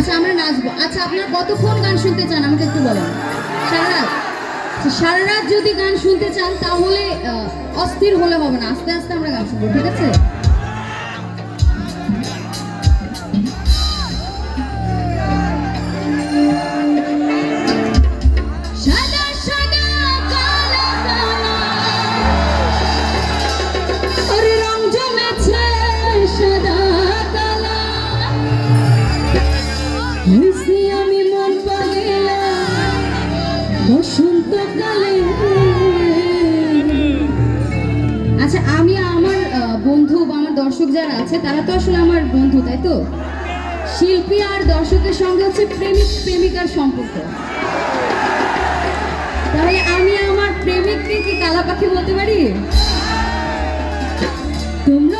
আচ্ছা আমরা নাচবো। আচ্ছা আপনারা কতক্ষণ গান শুনতে চান? আমাকে একটু বলেন। সারা রাত? আচ্ছা, সারা রাত যদি গান শুনতে চান তাহলে অস্থির হলে হবে না। আস্তে আস্তে আমরা গান শুনব ঠিক আছে? আচ্ছা আমি আমার বন্ধু বা আমার দর্শক যারা আছে, তারা তো আসলে আমার বন্ধু, তাই তো? শিল্পী আর দর্শকের সঙ্গে হচ্ছে প্রেমিক প্রেমিকার সম্পর্ক। তাহলে আমি আমার প্রেমিককে কি কালা পাখি বলতে পারি? তোমরা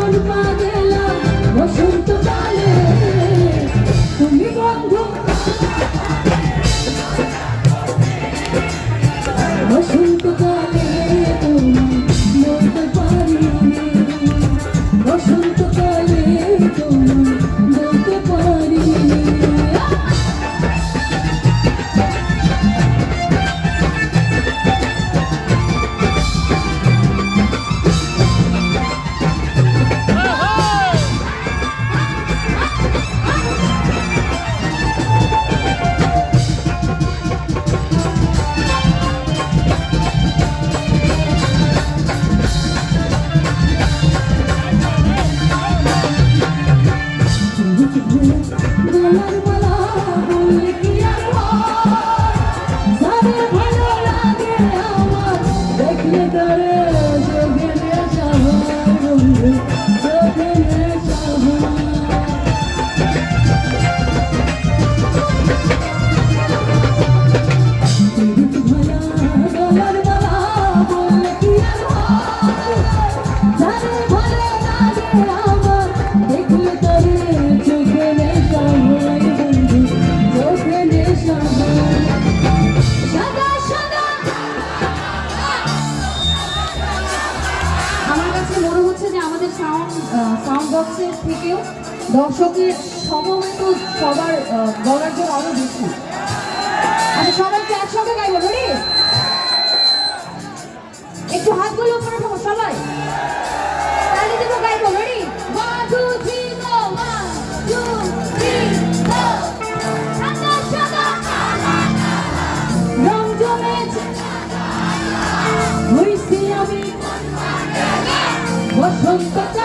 গলার মালা সাউন্ড বক্সের থেকেও দর্শকের সমবেত সবার বলার জন্য আরও বেশি। আচ্ছা সবাই কি একসঙ্গে গাইবো রেডি একটু হাতগুলো উপরে উঠাবো সবাই। তাহলে দেবো গাইবো ready one two three go one two three go সাদা সাদা রং জমেছে হইছি আমি বসন্তকালে